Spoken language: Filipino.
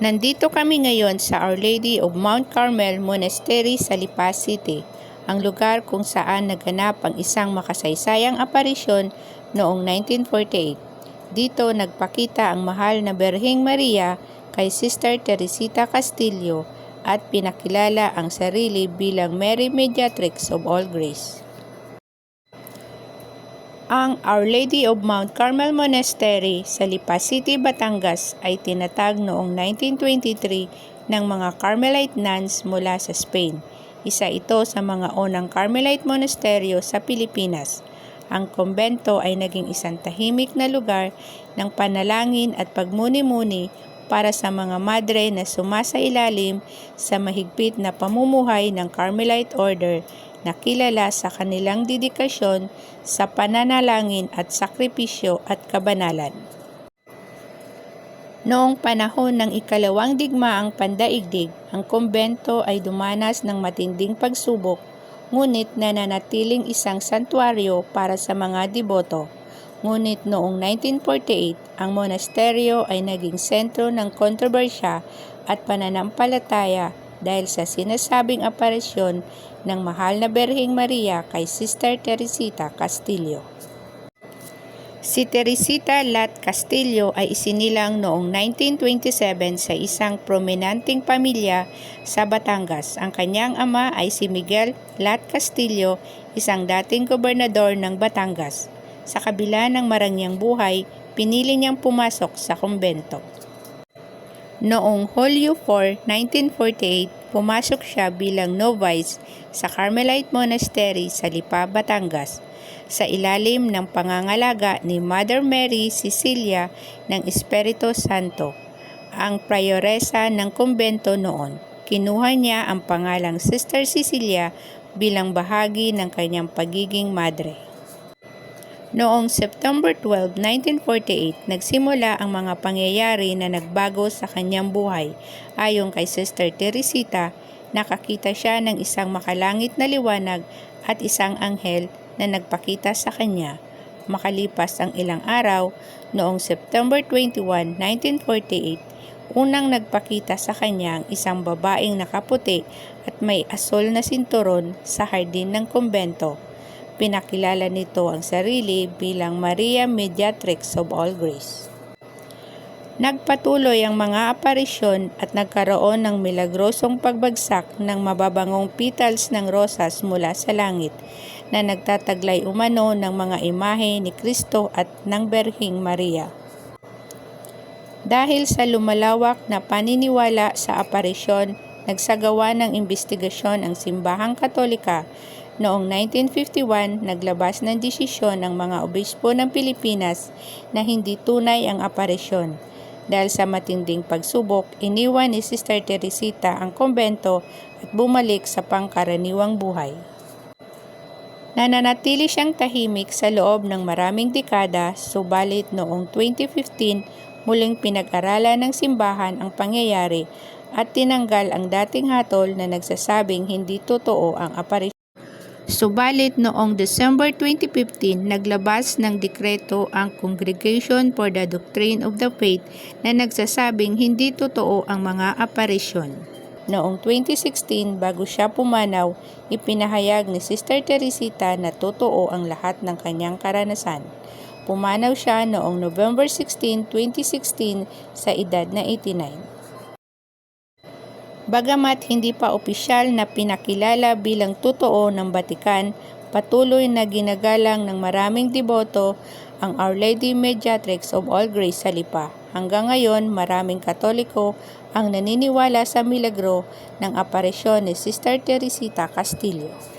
Nandito kami ngayon sa Our Lady of Mount Carmel Monastery sa Lipa City, ang lugar kung saan naganap ang isang makasaysayang aparisyon noong 1948. Dito nagpakita ang mahal na Berhing Maria kay Sister Teresita Castillo at pinakilala ang sarili bilang Mary Mediatrix of All Grace. Ang Our Lady of Mount Carmel Monastery sa Lipa City, Batangas ay tinatag noong 1923 ng mga Carmelite nuns mula sa Spain. Isa ito sa mga unang Carmelite monasteryo sa Pilipinas. Ang kumbento ay naging isang tahimik na lugar ng panalangin at pagmuni-muni para sa mga madre na sumasailalim sa mahigpit na pamumuhay ng Carmelite Order na kilala sa kanilang dedikasyon sa pananalangin at sakripisyo at kabanalan. Noong panahon ng ikalawang digmaang pandaigdig, ang kumbento ay dumanas ng matinding pagsubok, ngunit nananatiling isang santuaryo para sa mga deboto. Ngunit noong 1948, ang monasteryo ay naging sentro ng kontrobersya at pananampalataya dahil sa sinasabing aparisyon ng mahal na Berhing Maria kay Sister Teresita Castillo. Si Teresita Lat Castillo ay isinilang noong 1927 sa isang prominenteng pamilya sa Batangas. Ang kanyang ama ay si Miguel Lat Castillo, isang dating gobernador ng Batangas. Sa kabila ng marangyang buhay, pinili niyang pumasok sa kumbento. Noong Hulyo 4, 1948, pumasok siya bilang novice sa Carmelite Monastery sa Lipa, Batangas sa ilalim ng pangangalaga ni Mother Mary Cecilia ng Espiritu Santo, ang prayoresa ng kumbento noon. Kinuha niya ang pangalang Sister Cecilia bilang bahagi ng kanyang pagiging madre. Noong September 12, 1948, nagsimula ang mga pangyayari na nagbago sa kanyang buhay. Ayon kay Sister Teresita, nakakita siya ng isang makalangit na liwanag at isang anghel na nagpakita sa kanya. Makalipas ang ilang araw, noong September 21, 1948, unang nagpakita sa kanya ang isang babaeng nakaputi at may asol na sinturon sa hardin ng kumbento pinakilala nito ang sarili bilang Maria Mediatrix of All Grace. Nagpatuloy ang mga aparisyon at nagkaroon ng milagrosong pagbagsak ng mababangong petals ng rosas mula sa langit na nagtataglay umano ng mga imahe ni Kristo at ng Berhing Maria. Dahil sa lumalawak na paniniwala sa aparisyon, nagsagawa ng investigasyon ang simbahang katolika Noong 1951, naglabas ng desisyon ng mga obispo ng Pilipinas na hindi tunay ang aparisyon. Dahil sa matinding pagsubok, iniwan ni Sister Teresita ang kumbento at bumalik sa pangkaraniwang buhay. Nananatili siyang tahimik sa loob ng maraming dekada, subalit noong 2015, muling pinag-aralan ng simbahan ang pangyayari at tinanggal ang dating hatol na nagsasabing hindi totoo ang aparisyon. Subalit noong December 2015, naglabas ng dekreto ang Congregation for the Doctrine of the Faith na nagsasabing hindi totoo ang mga aparisyon. Noong 2016, bago siya pumanaw, ipinahayag ni Sister Teresita na totoo ang lahat ng kanyang karanasan. Pumanaw siya noong November 16, 2016 sa edad na 89. Bagamat hindi pa opisyal na pinakilala bilang totoo ng Batikan, patuloy na ginagalang ng maraming deboto ang Our Lady Mediatrix of All Grace sa Lipa. Hanggang ngayon, maraming katoliko ang naniniwala sa milagro ng aparisyon ni Sister Teresita Castillo.